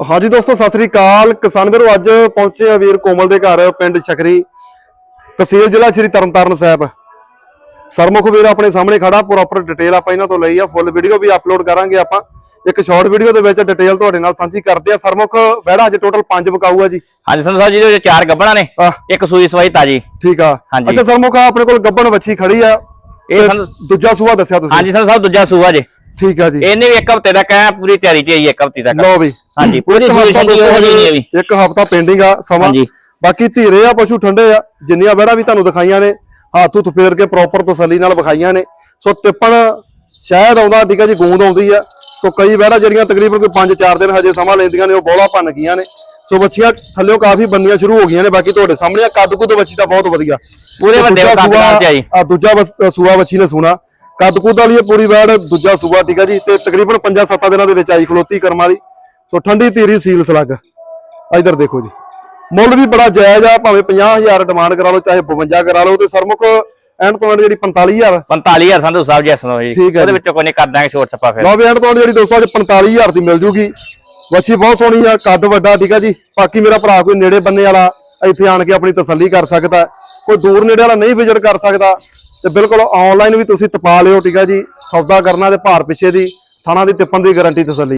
ਹਾਂਜੀ ਦੋਸਤੋ ਸਤਿ ਸ੍ਰੀ ਅਕਾਲ। ਕਿਸਾਨ ਵੀਰੋ ਅੱਜ ਪਹੁੰਚੇ ਆ ਵੀਰ ਕੋਮਲ ਦੇ ਘਰ ਪਿੰਡ ਛਕਰੀ। ਤਹਿਸੀਲ ਜ਼ਿਲ੍ਹਾ ਸ਼੍ਰੀ ਤਰਨਤਾਰਨ ਸਾਹਿਬ। ਸਰਮੁਖ ਵੀਰ ਆਪਣੇ ਸਾਹਮਣੇ ਖੜਾ ਪ੍ਰੋਪਰ ਡਿਟੇਲ ਆਪਾਂ ਇਹਨਾਂ ਤੋਂ ਲਈ ਆ। ਫੁੱਲ ਵੀਡੀਓ ਵੀ ਅਪਲੋਡ ਕਰਾਂਗੇ ਆਪਾਂ। ਇੱਕ ਸ਼ਾਰਟ ਵੀਡੀਓ ਦੇ ਵਿੱਚ ਡਿਟੇਲ ਤੁਹਾਡੇ ਨਾਲ ਸਾਂਝੀ ਕਰਦੇ ਆ। ਸਰਮੁਖ ਵਹਿੜਾ ਅੱਜ ਟੋਟਲ 5 ਬਕਾਊ ਆ ਜੀ। ਹਾਂਜੀ ਸੰਧੂ ਸਾਹਿਬ ਜੀ ਦੇ ਚਾਰ ਗੱਬਣਾ ਨੇ। ਇੱਕ ਸੂਈ ਸਵਾਈ ਤਾਜੀ। ਠੀਕ ਆ। ਅੱਛਾ ਸਰਮੁਖ ਆਪਣੇ ਕੋਲ ਗੱਬਣ ਵੱਛੀ ਖੜੀ ਆ। ਇਹ ਦੂਜਾ ਸੂਆ ਦੱਸਿਆ ਤੁਸੀਂ। ਹਾਂਜੀ ਸੰਧੂ ਸਾਹਿਬ ਦੂਜਾ ਸੂਆ ਜੇ। ਠੀਕ ਆ ਜੀ। ਇਹਨੇ ਵੀ ਇੱਕ ਹਫ਼ਤੇ ਤੱਕ ਐ ਪੂਰੀ ਤਿਆਰੀ ਚ ਆਈ ਇੱਕ ਹਫ਼ਤੇ ਤੱਕ। ਲਓ ਵੀ। ਹਾਂਜੀ ਪੂਰੀ ਹਫ਼ਤਾ ਸੰਧੂ ਉਹ ਨਹੀਂ ਵੀ ਇੱਕ ਹਫਤਾ ਪੈਂਡਿੰਗ ਆ ਸਮਾਂ। ਹਾਂਜੀ। ਬਾਕੀ ਧੀਰੇ ਆ ਪਸ਼ੂ ਠੰਡੇ ਆ ਜਿੰਨੀਆਂ ਵਹਿੜਾ ਵੀ ਤੁਹਾਨੂੰ ਦਿਖਾਈਆਂ ਨੇ ਹੱਥ ਹੁੱਥ ਫੇਰ ਕੇ ਪ੍ਰੋਪਰ ਤਸੱਲੀ ਨਾਲ ਵਿਖਾਈਆਂ ਨੇ। ਸੋ ਟਿੱਪਣ ਸ਼ਾਇਦ ਆਉਂਦਾ ਠੀਕ ਆ ਜੀ ਗੂੰਦ ਆਉਂਦੀ ਆ। ਸੋ ਕਈ ਵਹਿੜਾ ਜਿਹੜੀਆਂ ਤਕਰੀਬਨ ਕੋਈ 5-4 ਦਿਨ ਹਜੇ ਸਮਾਂ ਲੈਂਦੀਆਂ ਨੇ ਉਹ ਬੋਲਾ ਭੰਨ ਗਈਆਂ ਨੇ। ਸੋ ਬੱਚੀਆਂ ਥੱਲਿਓਂ ਕਾਫੀ ਬੰਨੀਆਂ ਸ਼ੁਰੂ ਹੋ ਗਈਆਂ ਨੇ ਬਾਕੀ ਤੁਹਾਡੇ ਸਾਹਮਣੇ ਆ। ਕੱਦ ਕੁੱਦ ਬੱਚੀ ਤਾਂ ਬਹੁਤ ਵਧੀਆ। ਪੂਰੇ ਵੱਡੇ ਕੱਦ ਨਾਲ ਆ ਦੂਜਾ ਸੂਆ ਬੱਚੀ ਨੇ ਸੁਣਾ। ਕੱਦ ਕੁੱਦ ਵਾਲੀ ਇਹ ਪੂਰੀ ਵੈੜ ਦੂਜਾ ਸੂਆ ਠੀਕ ਆ ਜੀ ਤੇ ਤਕਰੀਬਨ 5-7 ਦਿਨਾਂ ਦੇ ਵਿੱਚ ਆਈ ਖਲੋਤੀ ਕਰਮ ਵਾਲੀ। ਸੋ ਠੰਡੀ ਧੀਰੀ ਸੀਲ ਸਲੱਗ। ਇਧਰ ਦੇਖੋ ਜੀ। ਮੁੱਲ ਵੀ ਬੜਾ ਜਾਇਜ਼ ਆ ਭਾਵੇਂ 50000 ਡਿਮਾਂਡ ਕਰਾ ਲਓ ਚਾਹੇ 52 ਕਰਾ ਲਓ ਤੇ ਸਰਮੁਖ ਐਂਡ ਤੋਂ ਜਿਹੜੀ 45000 45000 ਸੰਧੂ ਸਾਹਿਬ ਜੈਸ ਨੂੰ ਜੀ। ਉਹਦੇ। ਵਿੱਚੋਂ ਕੋਈ ਨਹੀਂ ਕਰ ਦਾਂਗੇ ਛੋਟ ਛੱਪਾ ਫਿਰ। ਲਓ ਵੀ ਐਂਡ ਤੋਂ ਜਿਹੜੀ ਦੋਸਤੋ ਅੱਜ 45000 ਦੀ ਮਿਲ ਜੂਗੀ। ਵੱਛੀ ਬਹੁਤ ਸੋਹਣੀ ਆ ਕੱਦ ਵੱਡਾ ਠੀਕ ਆ ਜੀ। ਬਾਕੀ ਮੇਰਾ ਭਰਾ ਕੋਈ ਨੇੜੇ ਬੰਨੇ ਵਾਲਾ ਇੱਥੇ ਆਣ ਕੇ ਆਪਣੀ ਤਸੱਲੀ ਕਰ ਸਕਦਾ। ਕੋਈ ਦੂਰ ਨੇੜੇ ਵਾਲਾ ਨਹੀਂ ਵਿਜ਼ਿਟ ਕਰ ਸਕਦਾ। ਤੇ ਬਿਲਕੁਲ ਆਨਲਾਈਨ ਵੀ ਤੁਸੀਂ ਤਪਾ ਲਿਓ, ਠੀਕ ਆ ਜੀ। ਸੌਦਾ ਕਰਨਾ ਤੇ ਭਾਰ ਪਿੱਛੇ ਦੀ, ਥਾਣਾ ਦੀ ਟਿੱਪਣ ਦੀ ਗਾਰੰਟੀ ਤਸੱਲੀ।